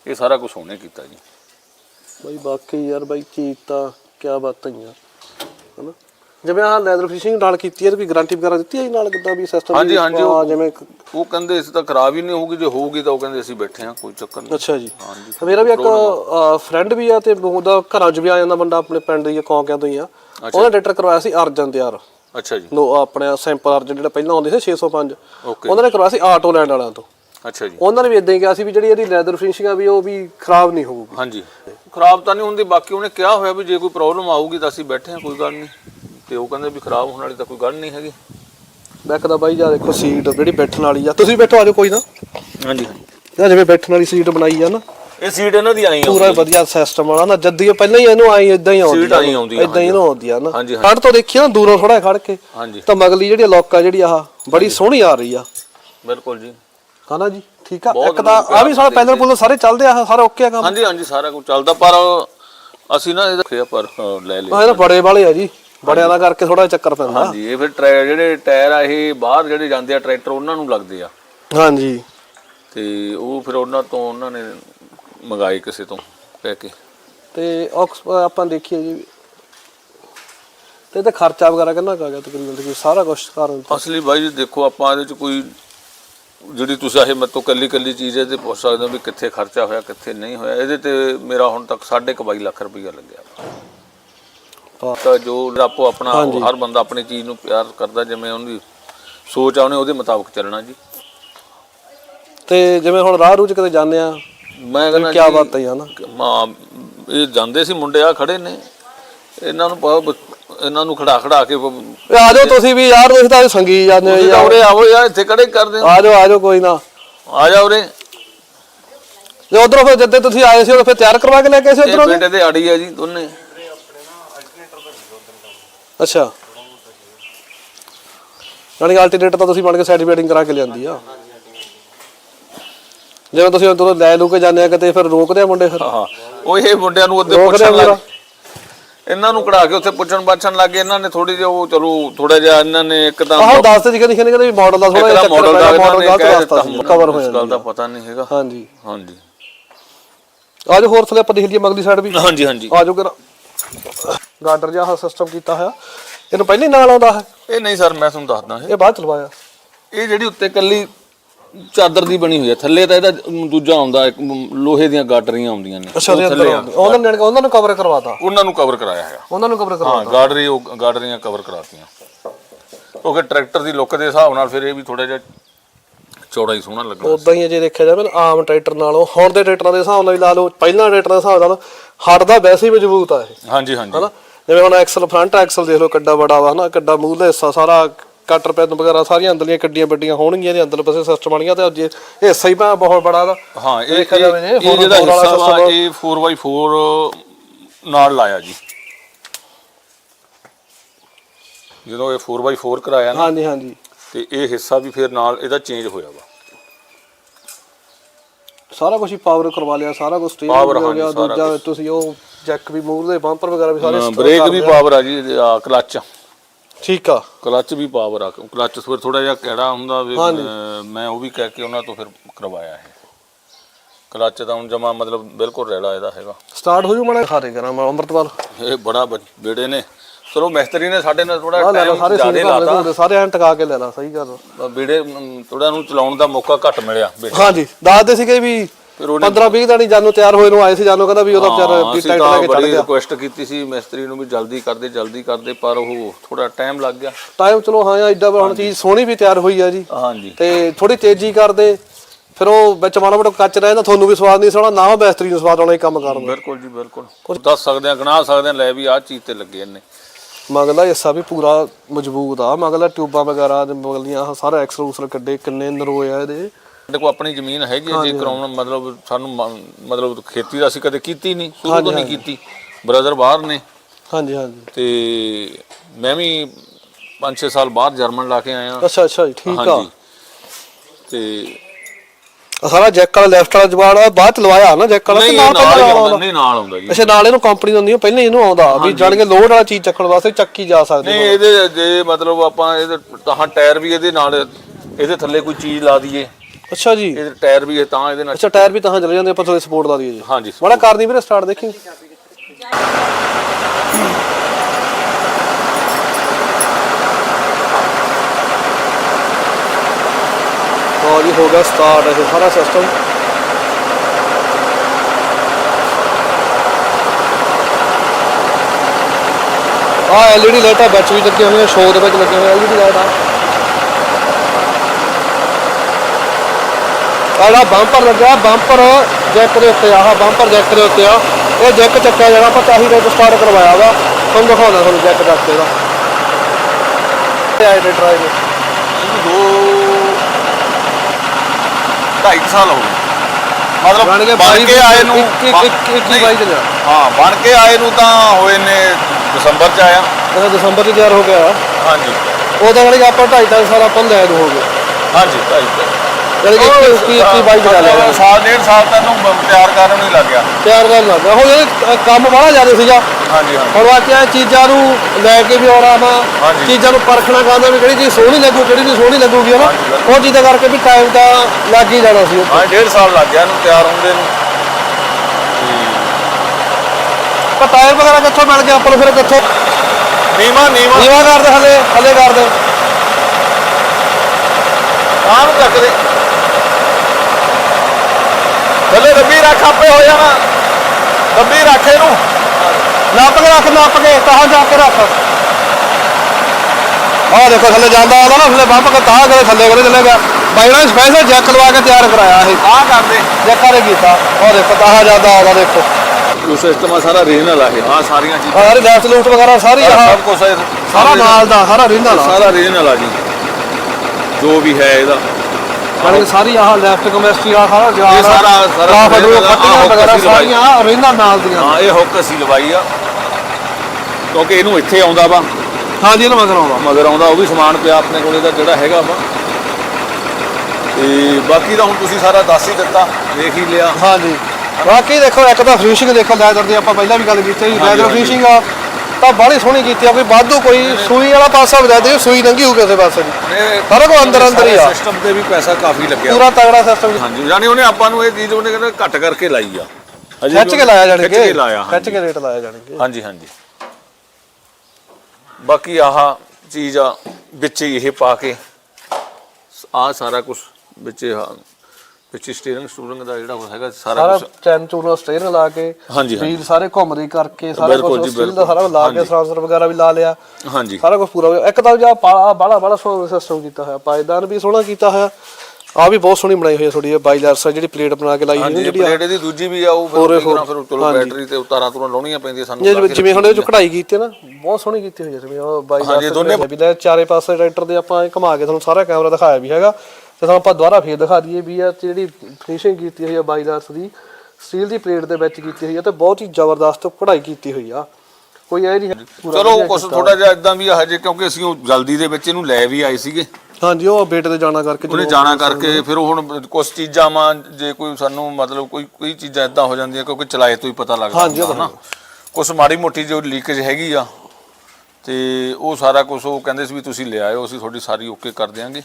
ਇਹ ਸਾਰਾ ਕੁਝ ਉਹਨੇ ਕੀਤਾ ਜੀ। ਬਾਈ ਬਾਕੀ ਯਾਰ ਬਾਈ ਚੀਜ਼ ਤਾਂ ਕਿਆ ਬਾਤਾਂ ਹੀ ਆ ਹਨਾ? ਜਿਵੇਂ ਆਹ ਲੈਦਰ ਫਿਸ਼ਿੰਗ ਨਾਲ ਕੀਤੀ ਹੈ ਤੇ ਵੀ ਗਾਰੰਟੀ ਵਗੈਰਾ ਦਿੱਤੀ ਹੈ ਜੀ ਨਾਲ ਕਿਦਾਂ ਵੀ ਸਿਸਟਮ ਹਾਂਜੀ, ਹਾਂਜੀ, ਉਹ- ਜਿਵੇਂ ਉਹ ਕਹਿੰਦੇ ਇਸ ਤਾਂ ਖਰਾਬ ਹੀ ਨਹੀਂ ਹੋਊਗੀ ਜੇ ਹੋਊਗੀ ਤਾਂ ਉਹ ਕਹਿੰਦੇ ਅਸੀਂ ਬੈਠੇ ਹਾਂ ਕੋਈ ਚੱਕਰ ਨਹੀਂ। ਅੱਛਾ ਜੀ। ਹਾਂਜੀ। ਤੇ ਮੇਰਾ ਵੀ ਇੱਕ ਫਰੈਂਡ ਵੀ ਆ ਤੇ ਉਹਦਾ ਘਰਾਂ 'ਚ ਵੀ ਆ ਜਾਂਦਾ ਬੰਦਾ ਆਪਣੇ ਪਿੰਡ ਦੀ ਕੌਂਕਿਆਂ ਤੋਂ ਹੀ ਆ। ਉਹਨੇ ਡਾਕਟਰ ਕਰਵਾਇਆ ਸੀ ਅਰਜਨ ਤਿਆਰ। ਅੱਛਾ ਜੀ। ਲੋ ਆਪਣੇ ਸੈਂਪਲ ਅਰਜਨ ਜਿਹੜਾ ਪਹਿਲਾਂ ਆਉਂਦੇ ਸੀ 605 ਓਕੇ ਉਹਨਾਂ ਨੇ ਕਰਵਾਇਆ ਸੀ ਆਟੋਲੈਂਡ ਵਾਲਿਆਂ ਤੋਂ। ਅੱਛਾ ਜੀ। ਉਹਨਾਂ ਨੇ ਵੀ ਇਦਾਂ ਹੀ ਕਿਹਾ ਸੀ ਵੀ ਜਿਹੜੀ ਇਹਦੀ ਲੈਦਰ ਫਿਨਿਸ਼ਿੰਗ ਆ ਵੀ ਉਹ ਵੀ ਖਰਾਬ ਨਹੀਂ ਹੋਊਗੀ। ਹਾਂਜੀ। ਖਰਾਬ ਤਾਂ ਨਹੀਂ ਹੁੰਦੀ ਬਾਕੀ ਉਹਨੇ ਕਿਹਾ ਹੋਇਆ ਵੀ ਜੇ ਕੋਈ ਪ੍ਰੋਬਲਮ ਆਊਗੀ ਤਾਂ ਅਸੀਂ ਬੈਠੇ ਹਾਂ ਕੋਈ ਗੱਲ ਨਹੀਂ। ਤੇ ਉਹ ਕਹਿੰਦੇ ਵੀ ਖਰਾਬ ਹੋਣ ਵਾਲੀ ਤਾਂ ਕੋਈ ਗੱਲ ਨਹੀਂ ਹੈਗੀ। ਬੈਕ ਦਾ ਬਾਈ ਜਾ ਦੇਖੋ ਸੀਟ ਜਿਹੜੀ ਬੈਠਣ ਵਾਲੀ ਆ। ਤੁਸੀਂ ਬੈਠੋ ਆਜੋ ਕੋਈ ਨਾ। ਹਾਂਜੀ ਇਹ ਜਿਵੇਂ ਬੈਠਣ ਵਾਲੀ ਸੀਟ ਬਣਾਈ ਆ ਨਾ। ਇਹ ਸੀਟ ਇਹਨਾਂ ਦੀ ਆਈ ਪੂਰਾ ਵਧੀਆ ਸਿਸਟਮ ਵਾਲਾ ਨਾ ਜੱਦੀ ਉਹ ਪਹਿਲਾਂ ਹੀ ਇਹਨੂੰ ਆਈ ਇਦਾਂ ਹੀ ਆਉਂਦੀ ਸੀਟ ਆਈ ਆਉਂਦੀ ਆ, ਇਦਾਂ ਹੀ ਇਹਨੂੰ ਆਉਂਦੀ ਆ ਨਾ। ਕੱਢ ਤੋਂ ਦੇਖੀ ਨਾ ਦੂਰੋਂ ਥੋੜਾ ਖੜ ਕੇ। ਹਾਂਜੀ। ਤਾਂ ਮਗਲੀ ਜਿਹੜੀ ਲੋਕ ਆ ਜਿਹੜੀ ਆਹ ਬੜੀ ਸੋਹਣੀ ਆ ਰਹੀ ਆ। ਬਿਲਕੁਲ ਜੀ। ਹਨਾ ਜੀ? ਠੀਕ ਆ? ਬਹੁਤ ਇੱਕ ਤਾਂ ਆ ਵੀ ਸਾਰਾ ਪੈਨਲ ਪੁੱਲ ਸਾਰੇ ਚੱਲਦੇ ਆ ਸਾਰਾ ਓਕੇ ਆ ਕੰਮ? ਹਾਂਜੀ ਹਾਂਜੀ ਸਾਰਾ ਕੁਝ ਚੱਲਦਾ ਪਰ ਅਸੀਂ ਨਾ ਇਹਦਾ ਖਿਆ ਪਰ ਲੈ ਲਿਆ ਆ ਇਹ ਤਾਂ ਬੜੇ ਵਾਲੇ ਆ ਜੀ। ਬੜਿਆਂ ਦਾ ਕਰਕੇ ਥੋੜਾ ਚੱਕਰ ਪੈਂਦਾ। ਹਾਂਜੀ ਇਹ ਫਿਰ ਟਰੈ- ਜਿਹੜੇ ਟਾਇਰ ਆ ਇਹ ਬਾਹਰ ਜਿਹੜੇ ਜਾਂਦੇ ਆ ਟਰੈਕਟਰ ਉਹਨਾਂ ਨੂੰ ਲੱਗਦੇ ਆ। ਹਾਂਜੀ। ਤੇ ਉਹ ਫਿਰ ਉਹਨਾਂ ਤੋਂ ਉਹਨਾਂ ਨੇ ਮੰਗਾਏ ਕਿਸੇ ਤੋਂ ਕਹਿ ਕੇ। ਤੇ ਆਕਸ ਆਪਾਂ ਦੇਖੀਏ ਜੀ। ਤੇ ਤੇ ਖਰਚਾ ਵਗੈਰਾ ਕਿੰਨਾ ਕੁ ਆ ਗਿਆ ਤਕਰੀਬਨ? ਤਕਰੀਬਨ ਸਾਰਾ ਕੁਝ ਕਰਨ ਅਸਲੀ ਬਾਈ ਜੀ ਦੇਖੋ ਆਪਾਂ ਇਹਦੇ ਚ ਕੋਈ ਜਿਹੜੀ ਤੁਸੀਂ ਆਹੇ ਮੇਰੇ ਤੋਂ ਕੱਲੀ ਕੱਲੀ ਚੀਜ਼ ਹੈ ਤੇ ਪੁੱਛ ਸਕਦੇ ਹੋ ਵੀ ਕਿੱਥੇ ਖਰਚਾ ਹੋਇਆ ਕਿੱਥੇ ਨਹੀਂ ਹੋਇਆ। ਇਹਦੇ ਤੇ ਮੇਰਾ ਹੁਣ ਤੱਕ 22 ਲੱਖ ਰੁਪਈਆ ਲੱਗਿਆ। ਤਾਂ ਜੋ ਆਪੋ ਆਪਣਾ ਹਰ ਬੰਦਾ ਆਪਣੀ ਚੀਜ਼ ਨੂੰ ਪਿਆਰ ਕਰਦਾ ਜਿਵੇਂ ਉਹਦੀ ਸੋਚ ਆ ਉਹਨੇ ਉਹਦੇ ਮੁਤਾਬਕ ਚੱਲਣਾ ਜੀ। ਤੇ ਜਿਵੇਂ ਹੁਣ ਰਾਹ ਰੂਹ ਚ ਕਿਤੇ ਜਾਂਦੇ ਆ ਮੈਂ ਕਹਿੰਦਾ ਕੀ ਬਾਤ ਹੈ ਨਾ। ਮਾਂ ਇਹ ਜਾਂਦੇ ਸੀ ਮੁੰਡੇ ਆ ਖੜੇ ਨੇ। ਇਹਨਾਂ ਨੂੰ ਇਹਨਾਂ ਨੂੰ ਖੜਾ ਖੜਾ ਕੇ ਆ ਜਾਓ ਤੁਸੀਂ ਵੀ ਯਾਰ ਤੁਸੀਂ ਤਾਂ ਸੰਗੀ ਜਾਂਦੇ ਹੋ ਤਾਂ ਯਾਰ। ਉਰੇ ਆਵੋ ਯਾਰ ਇੱਥੇ ਖੜੇ ਕਰਦੇ ਹੋ ਆ ਜਾਓ ਆ ਜਾਓ ਕੋਈ ਨਾ। ਆ ਜਾ ਉਰੇ। ਜੇ ਉਧਰੋਂ ਫਿਰ ਜਿੱਦੇ ਤੁਸੀਂ ਆਏ ਸੀ ਉਦੋਂ ਫਿਰ ਤਿਆਰ ਕਰਵਾ ਕੇ ਲੈ ਕੇ ਆਏ ਸੀ ਇਹ ਉਧਰੋਂ ਬੇਟੇ ਦੇ ਆੜੀ ਆ ਜੀ ਦੋਨੇ। ਅੱਛਾ। ਨਾਲੇ ਅਲਟਰਨੇਟ ਤਾਂ ਤੁਸੀਂ ਬਣ ਕੇ ਸਰਟੀਫਿਕੇਟਿੰਗ ਕਰਾ ਕੇ ਲਿਆਂਦੀ ਆ। ਜਿਵੇਂ ਤੁਸੀਂ ਉਧਰੋਂ ਲੈ ਲੂ ਕੇ ਜਾਂਦੇ ਆ ਕਿਤੇ ਫਿਰ ਰੋਕਦੇ ਆ ਮੁੰਡੇ ਫਿਰ? ਹਾਂ ਉਹ ਇਹ ਮੁੰਡਿਆਂ ਨੂੰ ਰੋਕਦੇ ਆ ਪੁੱਛਣ ਲੱਗ ਪੂਰਾ ਇਹਨਾਂ ਨੂੰ ਕਢਾ ਕੇ ਉੱਥੇ ਪੁੱਛਣ ਪਾਛਣ ਲੱਗੇ ਇਹਨਾਂ ਨੇ ਥੋੜੀ ਜਿਹੀ ਉਹ ਚਲੋ ਥੋੜਾ ਜਿਹਾ ਇਹਨਾਂ ਨੇ ਇੱਕ ਤਾਂ ਆਹੋ ਦੱਸ ਤੇ ਕਹਿੰਦੇ ਕਹਿੰਦੇ ਵੀ ਮਾਡਲ ਦਾ ਥੋੜਾ ਜਿਹਾ ਮਾਡਲ ਦਾ ਮਾਡਲ ਗਲਤ ਦਿੱਤਾ ਸੀ ਕਵਰ ਹੋ ਇਸ ਗੱਲ ਜਾਂਦਾ ਦਾ ਪਤਾ ਨਹੀਂ ਹੈਗਾ। ਹਾਂਜੀ। ਹਾਂਜੀ। ਆਜੋ ਹੋਰ ਥਲੇ ਆਪਾਂ ਦੇਖ ਲਈਏ ਮਗਲੀ ਸਾਈਡ ਵੀ ਹਾਂਜੀ ਹਾਂਜੀ। ਆਜੋ ਕਿ ਗਾਰਡਰ ਜਿਹਾ ਸਿਸਟਮ ਕੀਤਾ ਹੋਇਆ। ਇਹਨੂੰ ਪਹਿਲਾਂ ਨਾਲ ਆਉਂਦਾ ਹੈ। ਇਹ ਨਹੀਂ ਸਰ ਮੈਂ ਤੁਹਾਨੂੰ ਦੱਸਦਾ ਇਹ। ਬਾਅਦ ਚ ਲਵਾਇਆ। ਇਹ ਜਿਹੜੀ ਉੱਤੇ ਕੱਲੀ ਚਾਦਰ ਦੀ ਬਣੀ ਹੋਈ ਹੈ ਥੱਲੇ ਤਾਂ ਇਹਦਾ ਦੂਜਾ ਆਉਂਦਾ ਇੱਕ ਲੋਹੇ ਦੀਆਂ ਗਾਟਰੀਆਂ ਆਉਂਦੀਆਂ ਨੇ। ਅੱਛਾ ਉਹ ਉਹਦੇ ਅੰਦਰ। ਆਉਂਦੀ। ਉਹਨਾਂ ਨੇ ਉਹਨਾਂ ਨੂੰ ਕਵਰ ਕਰਵਾਤਾ? ਉਹਨਾਂ ਨੂੰ ਕਵਰ ਕਰਾਇਆ ਹੈਗਾ। ਉਹਨਾਂ ਨੂੰ ਕਵਰ ਕਰਵਾ ਹਾਂ ਗਾਡਰੀ ਉਹ ਗਾਡਰੀਆਂ ਕਵਰ ਕਰਾਤੀਆਂ। ਕਿਉਂਕਿ ਟਰੈਕਟਰ ਦੀ ਲੁੱਕ ਦੇ ਹਿਸਾਬ ਨਾਲ ਫਿਰ ਇਹ ਵੀ ਥੋੜਾ ਜਿਹਾ ਚੌੜਾ ਹੀ ਸੋਹਣਾ ਲੱਗਣਾ। ਉਦਾਂ ਹੀ ਜੇ ਦੇਖਿਆ ਜਾਵੇ ਨਾ ਆਮ ਟਰੈਕਟਰ ਨਾਲੋਂ ਹੁਣ ਦੇ ਟਰੈਕਟਰਾਂ ਦੇ ਹਿਸਾਬ ਨਾਲ ਵੀ ਲਾ ਲਓ ਪਹਿਲਾਂ ਟਰੈਕਟਰ ਦੇ ਹਿਸਾਬ ਨਾਲ ਹੱਡ ਦਾ ਵੈਸੇ ਹੀ ਮਜ਼ਬੂਤ ਆ ਇਹ। ਹਾਂਜੀ ਹਾਂਜੀ। ਹਨਾ? ਜਿਵੇਂ ਹੁਣ ਐਕਸਲ ਫਰੰਟ ਐਕਸਲ ਦੇਖ ਲਓ ਕਿੱਡਾ ਬੜਾ ਵਾ ਹਨਾ? ਕਿੱਡਾ ਮੂਹਰਲਾ ਹਿੱਸਾ ਸਾਰਾ ਕਟਰ ਪੈਨ ਵਗੈਰਾ ਸਾਰੀਆਂ ਅੰਦਰਲੀਆਂ ਕੱਡੀਆਂ ਵੱਡੀਆਂ ਹੋਣਗੀਆਂ ਇਹਦੇ ਅੰਦਰ ਪਾਸੇ ਸਿਸਟਮ ਵਾਲੀਆਂ ਤੇ ਜੇ ਇਹ ਹਿੱਸਾ ਹੀ ਭਾ ਬਹੁਤ ਬੜਾ ਦਾ ਹਾਂ ਇਹ ਦੇਖਿਆ ਇਹ ਜਾਵੇ ਜੇ ਇਹ four ਜਿਹੜਾ ਹਿੱਸਾ ਵਾ ਇਹ 4x4 ਨਾਲ ਲਾਇਆ ਜੀ। ਜਦੋਂ ਇਹ 4x4 ਕਰਾਇਆ ਨਾ ਹਾਂਜੀ ਹਾਂਜੀ। ਤੇ ਇਹ ਹਿੱਸਾ ਵੀ ਫਿਰ ਨਾਲ ਇਹਦਾ ਚੇਂਜ ਹੋਇਆ ਵਾ। ਸਾਰਾ ਕੁਝ ਹੀ ਪਾਵਰ ਕਰਵਾ ਲਿਆ ਸਾਰਾ ਕੁਝ ਸਟੀਅਰਿੰਗ ਹੋ ਗਿਆ ਦੂਜਾ ਤੁਸੀਂ ਉਹ ਜੈਕ ਵੀ ਮੂਹਰਲੇ ਬੰਪਰ ਵਗੈਰਾ ਵੀ ਸਾਰੇ ਬ੍ਰੇਕ ਵੀ ਪਾਵਰ ਆ ਜੀ ਕਲੱਚ ਠੀਕ ਆ। ਕਲੱਚ ਵੀ ਪਾਵਰ ਆ ਕਲੱਚ ਫਿਰ ਥੋੜਾ ਜਿਹਾ ਕਿਹੜਾ ਹੁੰਦਾ ਵੀ ਅਹ, ਮੈਂ ਉਹ ਵੀ ਕਹਿ ਕੇ ਉਹਨਾਂ ਤੋਂ ਫਿਰ ਕਰਵਾਇਆ ਇਹ। ਕਲੱਚ ਤਾਂ ਹੁਣ ਜਮਾ ਮਤਲਬ ਬਿਲਕੁਲ ਰੈਲਾ ਇਹਦਾ ਹੈਗਾ। ਸਟਾਰਟ ਹੋ ਜੂ ਮਾੜਾ ਖਾਰੇ ਕਰਾਂ ਮੈਂ ਅੰਮ੍ਰਿਤਪਾਲ ਇਹ ਬੜਾ ਬ- ਬੇੜੇ ਨੇ। ਚਲੋ ਮਿਸਤਰੀ ਨੇ ਸਾਡੇ ਨਾਲ ਥੋੜਾ ਆ ਲੈ ਲਓ ਟਾਈਮ ਸਾਰੇ ਜ਼ਿਆਦਾ ਲਾਤਾ। ਸਾਰੇ ਐਂ ਟਕਾ ਕੇ ਲੈ ਲਾ ਸਹੀ ਗੱਲ ਬੇੜੇ ਥੋੜਾ ਨੂੰ ਚਲਾਉਣ ਦਾ ਮੌਕਾ ਘੱਟ ਮਿਲਿਆ ਬੇੜੇ ਹਾਂਜੀ ਦੱਸਦੇ ਸੀਗੇ ਵੀ ਉਹਨੇ 15 20 ਦਿਨ ਜਾਨੂੰ ਤਿਆਰ ਹੋਏ ਨੂੰ ਆਏ ਸੀ ਜਾਨੂੰ ਕਹਿੰਦਾ ਵੀ ਉਹਦਾ ਵਿਚਾਰਾ ਵੀ ਟਾਈਟ ਲੈ ਕੇ ਚੜ ਬੜੀ ਗਿਆ ਰਿਕੁਐਸਟ ਕੀਤੀ ਸੀ ਮਿਸਤਰੀ ਨੂੰ ਵੀ ਜਲਦੀ ਕਰਦੇ ਜਲਦੀ ਕਰਦੇ ਪਰ ਉਹ ਥੋੜਾ ਟਾਈਮ ਲੱਗ ਗਿਆ। ਟਾਈਮ ਚਲੋ ਹਾਂ ਐਡਾ ਹੁਣ ਚੀਜ਼ ਸੋਹਣੀ ਵੀ ਤਿਆਰ ਹੋਈ ਆ ਜੀ। ਹਾਂਜੀ। ਤੇ ਥੋੜੀ ਤੇਜ਼ੀ ਕਰਦੇ ਫਿਰ ਉਹ ਵਿੱਚ ਮਾੜਾ ਮੋਟਾ ਕੱਚ ਰਹਿੰਦਾ ਤੁਹਾਨੂੰ ਵੀ ਸਵਾਦ ਨਹੀਂ ਸੋਣਾ ਨਾ ਉਹ ਬੈਸਤਰੀ ਨੂੰ ਸਵਾਦ ਆਉਣਾ ਹੀ ਕੰਮ ਕਰਨ ਬਿਲਕੁਲ ਜੀ ਬਿਲਕੁਲ। ਦੱਸ ਸਕਦੇ ਆ ਗਣਾ ਸਕਦੇ ਆ ਲੈ ਵੀ ਆਹ ਚੀਜ਼ ਤੇ ਲੱਗੇ ਨੇ ਮਗਲਾ ਹਿੱਸਾ ਵੀ ਪੂਰਾ ਮਜ਼ਬੂਤ ਆ ਮਗਲਾ ਟਿਊਬਾਂ ਵਗੈਰਾ ਮਗਲੀਆਂ ਸਾਰਾ ਐਕਸਲ ਉਸਲ ਕੱਢੇ ਕਿੰਨੇ ਨਰੋਏ ਆ ਇਹਦੇ। ਸਾਡੇ ਕੋਲ ਆਪਣੀ ਜ਼ਮੀਨ ਹੈਗੀ ਹੈ ਜੇ ਕਰਾਉਣ ਮਤਲਬ ਸਾਨੂੰ ਮ- ਮਤਲਬ ਖੇਤੀ ਦਾ ਅਸੀਂ ਕਦੇ ਕੀਤੀ ਨਹੀਂ ਸ਼ੁਰੂ ਤੋਂ ਨਹੀਂ ਕੀਤੀ। ਬ੍ਰਦਰ ਬਾਹਰ ਨੇ। ਹਾਂਜੀ ਹਾਂਜੀ। ਤੇ ਮੈਂ ਵੀ 5-6 ਸਾਲ ਬਾਅਦ ਜਰਮਨ ਲਾ ਕੇ ਆਇਆ। ਅੱਛਾ ਅੱਛਾ ਜੀ ਠੀਕ ਆ। ਤੇ ਆਹ ਸਾਰਾ ਜੈਕ ਵਾਲਾ ਲੈਫਟ ਵਾਲਾ ਜਵਾੜ ਆ ਬਾਅਦ ਚ ਲਵਾਇਆ ਨਾ ਜੈਕ ਵਾਲਾ ਨਹੀਂ ਇਹ ਨਾਲ ਨਾਲ ਹੀ ਪਹਿਲਾਂ ਆਉਂਦਾ ਆਉਂਦਾ। ਨਹੀਂ ਨਾਲ ਆਉਂਦਾ ਜੀ। ਅੱਛਾ ਨਾਲ ਇਹਨੂੰ ਕੰਪਨੀ ਦਿੰਦੀ ਆ ਪਹਿਲਾਂ ਇਹਨੂੰ ਆਉਂਦਾ ਵੀ ਜਾਣ ਕੇ ਲੋਡ ਵਾਲਾ ਚੀਜ਼ ਚੱਕਣ ਵਾਸਤੇ ਚੱਕੀ ਜਾ ਸਕਦੇ ਨਹੀਂ ਇਹਦੇ ਜੇ ਮਤਲਬ ਆਪਾਂ ਇਹਦੇ ਤਾਂ ਟਾਇਰ ਵੀ ਇਹਦੇ ਨਾਲ ਇਹਦੇ ਥੱਲੇ ਕੋਈ ਚੀਜ਼ ਲਾ ਦਈਏ। ਅੱਛਾ ਜੀ। ਇਹਦੇ ਟਾਇਰ ਵੀ ਇਹ ਤਾਂ ਇਹਦੇ ਨਾਲ ਅੱਛਾ ਟਾਇਰ ਵੀ ਤਾਂ ਚਲੇ ਜਾਂਦੇ ਆਪਾਂ ਥੋੜੇ ਸਪੋਰਟ ਲਾ ਦਈਏ ਜੀ। ਹਾਂਜੀ। ਬੜਾ ਕਰਨੀ ਵੀਰੇ ਸਟਾਰਟ ਦੇਖੀ। ਹਾਂ ਜੀ ਹੋ ਗਿਆ ਸਟਾਰਟ ਇਹ ਸਾਰਾ ਸਿਸਟਮ ਆ ਐਲਈਡੀ ਲਾਈਟਾਂ ਵਿੱਚ ਵੀ ਲੱਗੀਆਂ ਹੋਈਆਂ ਸ਼ੋਅ ਦੇ ਵਿੱਚ ਲੱਗੇ ਹੋਏ ਐਲਈਡੀ ਲਾਈਟਾਂ। ਆੜਾ ਬੰਪਰ ਲੱਗਿਆ ਬੰਪਰ ਜੈਕ ਦੇ ਉੱਤੇ ਆਹ ਬੰਪਰ ਜੈਕ ਦੇ ਉੱਤੇ ਆ। ਇਹ ਜੈਕ ਚੱਕਿਆ ਜਿਹੜਾ ਆਪਾਂ ਚਾਹੀ ਰੇਟ ਸਟਾਰਟ ਕਰਵਾਇਆ ਵਾ। ਤੁਹਾਨੂੰ ਦਿਖਾਉਣਾ ਤੁਹਾਨੂੰ ਜੈਕ ਚੱਕ ਕੇ ਦਾ। ਤੇ ਆਈ ਡੇ ਡਰਾਈਵ ਦੋ ਢਾਈ ਕੁ ਸਾਲ ਹੋ ਗਏ। ਮਤਲਬ ਬਣ ਕੇ ਬਣ ਕੇ ਆਏ ਨੂੰ ਇੱਕ ਇੱਕ ਇੱਕ ਇੱਕ ਹੀ ਬਣ ਕੇ ਆਏ ਨੂੰ ਤਾਂ ਹੋਏ ਨੇ ਦਸੰਬਰ ਚ ਆਇਆ। ਇਹ ਦਸੰਬਰ ਚ ਤਿਆਰ ਹੋ ਗਿਆ। ਹਾਂਜੀ। ਉਹਦਾ ਕਹਿੰਦੇ ਆਪਾਂ 2.5 ਸਾਲ ਆਪਾਂ ਨੂੰ ਲੈ ਨੂੰ ਹੋ ਗਏ। ਹਾਂਜੀ ਢਾਈ ਯਾਨੀ ਕਿ ਇੱਕ ਇੱਕ ਇੱਕ ਹੀ ਬਾਈ ਚਲਾ ਲਿਆ ਮਤਲਬ ਸਾਲ ਡੇਢ ਸਾਲ ਤੈਨੂੰ ਤਿਆਰ ਕਰਨ ਨੂੰ ਹੀ ਲੱਗ ਗਿਆ। ਤਿਆਰ ਕਰਨ ਲੱਗ ਗਿਆ। ਹੁਣ ਇਹ ਕੰਮ ਬੜਾ ਜ਼ਿਆਦਾ ਸੀਗਾ। ਹਾਂਜੀ ਹਾਂਜੀ। ਹੁਣ ਵਾਕਿਆ ਚੀਜ਼ਾਂ ਨੂੰ ਲੈ ਕੇ ਵੀ ਆਉਣਾ ਵਾ ਹਾਂਜੀ। ਚੀਜ਼ਾਂ ਨੂੰ ਪਰਖਣਾ ਕਹਿੰਦਾ ਵੀ ਕਿਹੜੀ ਚੀਜ਼ ਸੋਹਣੀ ਲੱਗੂ ਕਿਹੜੀ ਚੀਜ਼ ਸੋਹਣੀ ਲੱਗੂਗੀ ਹਨਾ? ਹਾਂਜੀ, ਬਿਲਕੁਲ। ਉਹ ਚੀਜ਼ਾਂ ਕਰਕੇ ਵੀ ਟਾਈਮ ਤਾਂ ਲੱਗ ਹੀ ਜਾਣਾ ਸੀ ਹਾਂ ਡੇਢ ਸਾਲ ਲੱਗ ਗਿਆ ਇਹਨੂੰ ਤਿਆਰ ਹੁੰਦੇ ਨੂੰ। ਪਰ ਟਾਇਰ ਵਗੈਰਾ ਕਿੱਥੋਂ ਮਿਲ ਗਿਆ? ਆਪਾਂ ਨੂੰ ਫਿਰ ਕਿੱਥੋਂ? ਨੀਵਾ ਨੀਵਾ। ਨੀਵਾ ਕਰਦੇ ਹਲੇ ਹਲੇ ਕਰਦੇ ਆਹ ਨੂੰ ਚੱਕ ਦੇ। ਥੱਲੇ ਰੱਬੀ ਰੱਖ ਆਪੇ ਹੋ ਜਾਣਾ। ਰੱਬੀ ਰੱਖ ਇਹਨੂੰ। ਨੱਪ ਕੇ ਰੱਖ ਨੱਪ ਕੇ ਤਾਂ ਜਾ ਕੇ ਰੱਖ। ਆਹ ਦੇਖੋ ਥੱਲੇ ਜਾਂਦਾ ਆਦਾ ਨਾ ਥੱਲੇ ਬੰਪ ਕੇ ਤਾਂ ਕਰੇ ਥੱਲੇ ਕਰੇ ਚੱਲੇਗਾ ਬਾਈ ਨੇ ਸਪੈਸ਼ਲ ਜੈਕ ਲਵਾ ਕੇ ਤਿਆਰ ਕਰਾਇਆ ਇਹ। ਆਹ ਕਰਦੇ ਜੈਕਾਂ ਨੇ ਕੀਤਾ ਆਹ ਦੇਖੋ ਤਾਂ ਜਾਂਦਾ ਆਦਾ ਦੇਖੋ। ਉਹ ਸਿਸਟਮ ਆ ਸਾਰਾ ਰੀਜਨਲ ਆ ਇਹ। ਆਹ ਸਾਰੀਆਂ ਚੀਜ਼ਾਂ। ਸਾਰੀ ਲੈਫਟ ਲੂਫਟ ਵਗੈਰਾ ਸਾਰੀ ਆਹ ਸਭ ਕੁਝ ਸਾਰਾ ਨਾਲ ਦਾ ਸਾਰਾ ਰਿੰਦਾ ਲਾ ਸਾਰਾ ਰੀਜਨਲ ਆ ਜੀ। ਜੋ ਵੀ ਹੈ ਇਹਦਾ। ਕਿ ਸਾਰੀ ਆਹ ਲੈਫਟ ਕਮੈਸਟਰੀ ਆ ਸਾਰਾ ਜਾ ਇਹ ਸਾਰਾ- ਸਾਰਾ ਫਟੀਆਂ ਵਗੈਰਾ। ਸਾਰੀਆਂ ਰਿੰਦਾ ਨਾਲ ਦੀਆਂ। ਹਾਂ ਇਹ ਹੁੱਕ ਅਸੀਂ ਲਵਾਈ ਆ। ਕਿਉਂਕਿ ਇਹਨੂੰ ਇੱਥੇ ਆਉਂਦਾ ਵਾ। ਹਾਂਜੀ ਇਹਨੂੰ ਮਗਰ ਆਉਂਦਾ। ਮਗਰ ਆਉਂਦਾ ਉਹ ਵੀ ਸਮਾਨ ਪਿਆ ਆਪਣੇ ਕੋਲੇ ਦਾ ਜਿਹੜਾ ਹੈਗਾ ਵਾ। ਤੇ ਬਾਕੀ ਤਾਂ ਹੁਣ ਤੁਸੀਂ ਸਾਰਾ ਦੱਸ ਹੀ ਦਿੱਤਾ ਦੇਖ ਹੀ ਲਿਆ। ਹਾਂਜੀ। ਬਾਕੀ ਦੇਖੋ ਇੱਕ ਤਾਂ ਫਿਨਿਸ਼ਿੰਗ ਦੇਖੋ ਲੈਦਰ ਦੀ ਆਪਾਂ ਪਹਿਲਾਂ ਵੀ ਗੱਲ ਕੀਤੀ। ਸੀ ਲੈਦਰ। ਫਿਨਿਸ਼ਿੰਗ ਆ। ਤਾਂ ਬਾਹਲੀ ਸੋਹਣੀ ਕੀਤੀ ਆ ਕੋਈ ਵਾਧੂ ਕੋਈ ਸੂਈ ਵਾਲਾ ਪਾਸਾ ਵਜਾ ਦੇ ਸੂਈ ਨੰਗੀ ਹੋ ਕਿਸੇ ਪਾਸੇ ਦੀ। ਸਾਰਾ ਕੁਝ ਅੰਦਰ ਅੰਦਰ ਹੀ ਆ। ਸਿਸਟਮ ਤੇ ਵੀ ਪੈਸਾ ਕਾਫੀ ਲੱਗਿਆ। ਪੂਰਾ ਤਗੜਾ ਸਿਸਟਮ ਹਾਂਜੀ ਯਾਨੀ ਉਹਨੇ ਆਪਾਂ ਨੂੰ ਇਹ ਚੀਜ਼ ਉਹਨੇ ਕਹਿੰਦਾ ਘੱਟ ਕਰਕੇ ਲਾਈ ਆ। ਖਿੱਚ ਕੇ ਲਾਇਆ ਜਾਣਗੇ ਖਿੱਚ ਕੇ? ਲਾਇਆ ਖਿੱਚ ਕੇ ਰੇਟ ਲਾਇਆ ਜਾਣਗੇ ਹਾਂਜੀ ਹਾਂਜੀ। ਬਾਕੀ ਆਹ ਚੀਜ਼ ਆ ਵਿੱਚ ਹੀ ਇਹ ਪਾ ਕੇ ਆ ਸਾਰਾ ਕੁਝ ਵਿੱਚ ਆ। ਵਿੱਚ ਸਟੀਅਰਿੰਗ ਸਟੂਰਿੰਗ ਦਾ ਜਿਹੜਾ ਉਹ ਹੈਗਾ ਸਾਰਾ ਸਾਰਾ ਕੁਝ ਚੈਨ ਚੂਨ ਸਟੇਅਰ ਲਾ ਕੇ ਹਾਂਜੀ, ਹਾਂਜੀ। ਵੀਲ ਸਾਰੇ ਘੁੰਮਦੇ ਕਰਕੇ ਸਾਰਾ ਬਿਲਕੁਲ ਕੁਝ ਜੀ, ਸਟੀਲ ਦਾ ਸਾਰਾ ਲਾ ਕੇ ਹਾਂਜੀ। ਸਰਾਂਸਰ ਵਗੈਰਾ ਵੀ ਲਾ ਲਿਆ। ਹਾਂਜੀ। ਸਾਰਾ ਕੁਝ ਪੂਰਾ ਹੋ ਗਿਆ। ਇੱਕ ਤਾਂ ਜਾਂ ਬਾਲਾ ਬਾਲਾ ਸੋਹਣਾ ਸਿਸਟਮ ਕੀਤਾ ਹੋਇਆ। ਪਾਇਦਾਨ ਵੀ ਸੋਹਣਾ ਕੀਤਾ ਹੋਇਆ। ਆ ਵੀ ਬਹੁਤ ਸੋਹਣੀ ਬਣਾਈ ਹੋਈ ਹੈ ਥੋੜੀ ਬਾਈਲਰਸ ਜਿਹੜੀ ਪਲੇਟ ਬਣਾ ਕੇ ਲਾਈ ਹੋਈ ਹੈ ਹਾਂਜੀ ਜਿਹੜੀ ਪਲੇਟ ਇਹਦੀ ਦੂਜੀ ਵੀ ਆ ਉਹ ਫਿਰ ਹੋਰ-। ਫਿਰ ਚਲੋ ਹਾਂਜੀ। ਬੈਟਰੀ ਤੇ ਉਤਾਰਾਂ ਤੁਰਾਂ ਲਾਉਣੀਆਂ ਪੈਂਦੀਆਂ ਸਾਨੂੰ ਜੇ ਲਾ ਕੇ ਜਿਵੇਂ ਹੁਣ ਇਹ ਜੋ ਕਢਾਈ ਕੀਤੀ ਹੈ ਨਾ ਬਹੁਤ ਸੋਹਣੀ ਕੀਤੀ ਹੋਈ ਹੈ ਜਿਵੇਂ ਉਹ ਬਾਈ ਹਾਂਜੀ, ਦੋਨੇ- ਵੀ ਲੈ ਚਾਰੇ ਪਾਸੇ ਟਰੈਕਟਰ ਦੇ ਆਪਾਂ ਇਹ ਘੁਮਾ ਕੇ ਤੁਹਾਨੂੰ ਸਾਰਾ ਕੈਮਰਾ ਦਿਖਾਇਆ ਵੀ ਹੈਗਾ। ਤੇ ਤੁਹਾਨੂੰ ਆਪਾਂ ਦੁਬਾਰਾ ਫੇਰ ਦਿਖਾ ਦਈਏ ਵੀ ਇਹ ਜਿਹੜੀ ਫਿਨਿਸ਼ਿੰਗ ਕੀਤੀ ਹੋਈ ਹੈ ਬਾਈ ਦਾਸ ਦੀ ਸਟੀਲ ਦੀ ਪਲੇਟ ਦੇ ਵਿੱਚ ਕੀਤੀ ਹੋਈ ਹੈ ਤੇ ਬਹੁਤ ਹੀ ਜ਼ਬਰਦਸਤ ਕਢਾਈ ਕੀਤੀ ਹੋਈ ਆ। ਕੋਈ ਇਹ ਨਹੀਂ ਚਲੋ ਕੁਝ। ਥੋੜਾ ਜਿਹਾ ਇਦਾਂ ਵੀ ਆ ਹਜੇ ਕਿਉਂਕਿ ਅਸੀਂ ਉਹ ਜਲਦੀ ਦੇ ਵਿੱਚ ਇਹਨੂੰ ਲੈ ਵੀ ਆਏ ਸੀਗੇ। ਹਾਂਜੀ ਉਹ ਬੇਟੇ ਤੇ ਜਾਣਾ ਕਰਕੇ ਉਹਨੇ ਜਾਣਾ ਕਰਕੇ ਫਿਰ ਹੁਣ ਕੁਝ ਚੀਜ਼ਾਂ ਮਾਂ ਜੇ ਕੋਈ ਸਾਨੂੰ ਮਤਲਬ ਕੋਈ ਕੋਈ ਚੀਜ਼ਾਂ ਇਦਾਂ ਹੋ ਜਾਂਦੀਆਂ ਕਿਉਂਕਿ ਚਲਾਏ ਤੋਂ ਹੀ ਪਤਾ ਲੱਗਦਾ ਹਾਂਜੀ, ਨਾ। ਕੁਝ ਮਾੜੀ ਮੋਟੀ ਜੋ ਲੀਕੇਜ ਹੈਗੀ ਆ ਤੇ ਉਹ ਸਾਰਾ ਕੁਝ ਉਹ ਕਹਿੰਦੇ ਸੀ ਵੀ ਤੁਸੀਂ ਲੈ ਆਇਓ ਅਸੀਂ ਤੁਹਾਡੀ ਸਾਰੀ ਓਕੇ ਕਰ ਦਿਆਂਗੇ।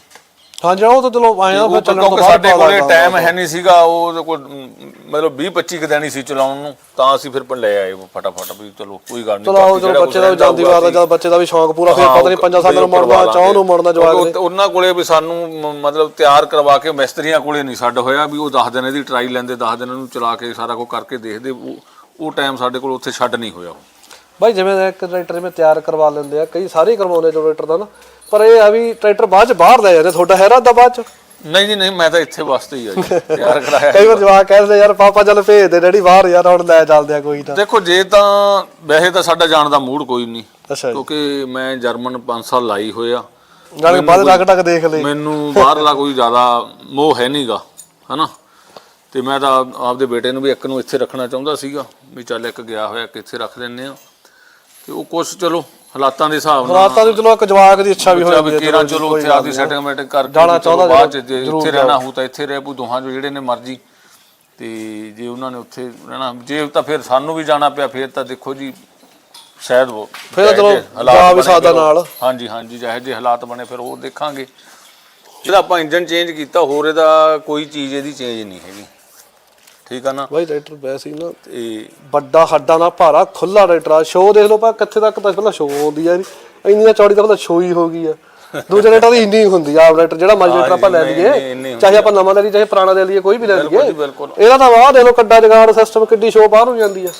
ਹਾਂਜੀ ਉਹ ਤਾਂ ਚਲੋ ਆਏ ਆ ਉਹ ਫਿਰ ਚੱਲਣ ਤੋਂ ਕਿਉਂਕਿ ਬਾਅਦ ਸਾਡੇ ਕੋਲੇ ਟਾਈਮ ਹੈ ਨਹੀਂ ਸੀਗਾ ਉਹਦੇ ਕੋਲ ਮ, ਮਤਲਬ 20 25 ਕੁ ਦਿਨ ਹੀ ਸੀ ਚਲਾਉਣ ਨੂੰ ਤਾਂ ਅਸੀਂ ਫਿਰ ਲੈ ਆਏ ਉਹ ਫਟਾਫਟ ਵੀ ਚਲੋ ਕੋਈ ਗੱਲ ਨਹੀਂ ਚਲੋ ਚਲੋ ਬੱਚੇ ਦਾ ਵੀ ਜਾਂਦੀ ਵਾਰ ਦਾ ਜਦ ਬੱਚੇ ਦਾ ਵੀ ਸ਼ੌਂਕ ਪੂਰਾ ਫਿਰ ਪਤਾ ਨਹੀਂ ਪੰਜਾਂ ਸਾਲਾਂ ਨੂੰ ਮੁੜਨਾ ਚਾਹ ਨੂੰ ਮੁੜਨਾ ਜਵਾਕ ਨੇ ਉਹਨਾਂ ਕੋਲੇ ਵੀ ਸਾਨੂੰ ਮਤਲਬ ਤਿਆਰ ਕਰਵਾ ਕੇ ਮਿਸਤਰੀਆਂ ਕੋਲੇ ਨਹੀਂ ਛੱਡ ਹੋਇਆ ਵੀ ਉਹ 10 ਦਿਨ ਇਹਦੀ ਟਰਾਈ ਲੈਂਦੇ 10 ਦਿਨ ਇਹਨੂੰ ਚਲਾ ਕੇ ਸਾਰਾ ਕੁਝ ਕਰਕੇ ਦੇਖਦੇ ਉਹ ਉਹ ਟਾਈਮ ਸਾਡੇ ਕੋਲ ਉੱਥੇ ਛੱਡ ਨਹੀਂ ਹੋਇਆ ਉਹ। ਬਾਈ ਜਿਵੇਂ ਇੱਕ ਟਰੈਕਟਰ ਜਿਵੇਂ ਤਿਆਰ ਕਰਵਾ ਲੈਂਦੇ ਆ ਕਈ ਸਾਰੇ ਹੀ ਕਰਵਾਉਂਦੇ ਜੋ ਟਰੈਕਟਰ ਦਾ ਨਾ। ਪਰ ਇਹ ਆ ਵੀ ਟਰੈਕਟਰ ਬਾਅਦ ਚ ਬਾਹਰ ਲੈ ਜਾਂਦੇ ਤੁਹਾਡਾ ਹੈਰਾ ਦਾ ਬਾਅਦ ਚ। ਨਹੀਂ ਜੀ ਨਹੀਂ ਮੈਂ ਤਾਂ ਇੱਥੇ ਵਾਸਤੇ ਹੀ ਆ ਜੀ ਤਿਆਰ ਕਰਾਇਆ ਕਈ ਵਾਰ ਜਵਾਕ ਕਹਿੰਦੇ ਯਾਰ ਪਾਪਾ ਚੱਲ ਭੇਜ ਦੇ ਡੈਡੀ ਬਾਹਰ ਯਾਰ ਹੁਣ ਲੈ ਚੱਲਦੇ ਆ ਕੋਈ ਤਾਂ। ਦੇਖੋ ਜੇ ਤਾਂ ਵੈਸੇ ਤਾਂ ਸਾਡਾ ਜਾਣ ਦਾ ਮੂਡ ਕੋਈ ਨਹੀਂ ਅੱਛਾ ਜੀ। ਕਿਉਂਕਿ ਮੈਂ ਜਰਮਨ 5 ਸਾਲ ਲਾਈ ਹੋਇਆ ਨਾਲੇ ਬਾਅਦ ਟਕ ਟਕ ਦੇਖ ਲਈ। ਮੈਨੂੰ ਬਾਹਰਲਾ ਕੋਈ ਜ਼ਿਆਦਾ ਮੋਹ ਹੈ ਨਹੀਂਗਾ ਹਨਾ? ਤੇ ਮੈਂ ਤਾਂ ਆਪਦੇ ਬੇਟੇ ਨੂੰ ਵੀ ਇੱਕ ਨੂੰ ਇੱਥੇ ਰੱਖਣਾ ਚਾਹੁੰਦਾ ਸੀਗਾ ਵੀ ਚੱਲ ਇੱਕ ਗਿਆ ਹੋਇਆ ਕਿ ਇੱਥੇ ਰੱਖ ਦਿੰਨੇ ਆ। ਤੇ ਉਹ ਕੁਛ ਚਲੋ ਹਾਲਾਤਾਂ ਦੇ ਹਿਸਾਬ ਨਾਲ ਰਾਤਾਂ ਦੀ ਚਲੋ ਇੱਕ ਜਵਾਕ ਦੀ ਇੱਛਾ ਵੀ ਹੋ ਬੱਚਾ ਜਾਂਦੀ ਵੀ ਹੈ ਕਿਹੜਾ ਚਲੋ ਉੱਥੇ ਆਪਦੀ ਸੈਟਲਮੈਂਟ ਕਰਕੇ ਜਾਣਾ ਚਾਹੁੰਦਾ ਬਾਅਦ ਚ ਜੇ ਇੱਥੇ ਰਹਿਣਾ ਹੋ ਤਾਂ ਇੱਥੇ ਰਹਿ ਪੂ ਦੋਹਾਂ ਚੋਂ ਜਿਹੜੇ ਨੇ ਮਰਜ਼ੀ। ਤੇ ਜੇ ਉਹਨਾਂ ਨੇ ਉੱਥੇ ਰਹਿਣਾ ਜੇ ਤਾਂ ਫਿਰ ਸਾਨੂੰ ਵੀ ਜਾਣਾ ਪਿਆ ਫਿਰ ਤਾਂ ਦੇਖੋ ਜੀ ਸ਼ਾਇਦ ਉਹ ਫਿਰ ਚਲੋ ਹਾਲਾਤ ਜਾ ਵੀ ਉਹ- ਨਾਲ। ਹਾਂਜੀ ਹਾਂਜੀ ਜਿਹੇ ਜਿਹੇ ਹਾਲਾਤ ਬਣੇ ਫਿਰ ਉਹ ਦੇਖਾਂਗੇ। ਜਿਹੜਾ ਆਪਾਂ ਇੰਜਨ ਚੇਂਜ ਕੀਤਾ ਹੋਰ ਇਹਦਾ ਕੋਈ ਚੀਜ਼ ਇਹਦੀ ਚੇਂਜ ਨਹੀਂ ਹੈਗੀ। ਠੀਕ ਆ ਨਾ? ਬਾਈ ਟਰੈਕਟਰ ਵੈਸੇ ਹੀ ਨਾ ਤੇ ਵੱਡਾ ਹੱਡਾਂ ਦਾ ਭਾਰਾ ਖੁੱਲਾ ਟਰੈਕਟਰ ਆ। ਸ਼ੋਅ ਦੇਖ ਲਓ ਪਾ ਕਿੱਥੇ ਤੱਕ ਤਾਂ ਪਹਿਲਾਂ ਸ਼ੋਅ ਆਉਂਦੀ ਆ ਇਹਦੀ। ਇੰਨੀ ਚੌੜੀ ਤਾਂ ਪਹਿਲਾਂ ਸ਼ੋਅ ਹੀ ਹੋ ਗਈ ਆ। ਦੂਜੇ ਟਰੈਕਟਰ ਦੀ ਇੰਨੀ ਹੁੰਦੀ ਆ ਟਰੈਕਟਰ ਜਿਹੜਾ ਮਰਜ਼ੀ ਟਰੈਕਟਰ ਆਪਾਂ ਲੈ ਲਈਏ ਚਾਹੇ ਆਪਾਂ ਨਵਾਂ ਲੈ ਲਈਏ ਚਾਹੇ ਪੁਰਾਣਾ ਲੈ ਲਈਏ ਕੋਈ ਵੀ ਲੈ ਲਈਏ। ਇਹਦਾ ਤਾਂ ਵਾਹ ਦੇ ਲਓ ਕੱਡਾ ਜਗਾੜ ਸਿਸਟਮ ਕਿੱਡੀ ਸ਼ੋਅ ਬਾਹਰ ਹੋ ਜਾਂਦੀ ਆ।